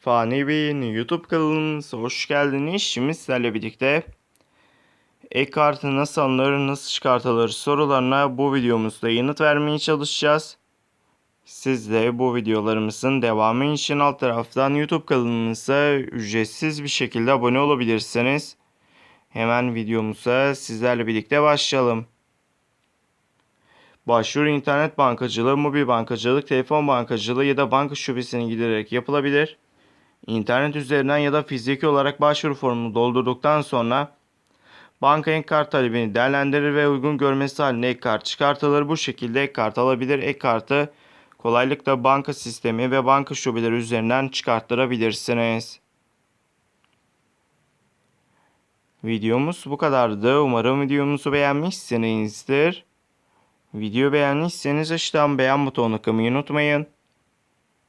Fani Bey'in YouTube kanalımıza hoş geldiniz. Şimdi sizlerle birlikte ek nasıl alınır, nasıl çıkartılır sorularına bu videomuzda yanıt vermeye çalışacağız. Siz de bu videolarımızın devamı için alt taraftan YouTube kanalımıza ücretsiz bir şekilde abone olabilirsiniz. Hemen videomuza sizlerle birlikte başlayalım. Başvuru internet bankacılığı, mobil bankacılık, telefon bankacılığı ya da banka şubesine giderek yapılabilir. İnternet üzerinden ya da fiziki olarak başvuru formunu doldurduktan sonra banka ek kart talebini değerlendirir ve uygun görmesi halinde ek kart çıkartılır. Bu şekilde ek kart alabilir. Ek kartı kolaylıkla banka sistemi ve banka şubeleri üzerinden çıkarttırabilirsiniz. Videomuz bu kadardı. Umarım videomuzu beğenmişsinizdir. Video beğendiyseniz aşağıdan beğen butonuna kılmayı unutmayın.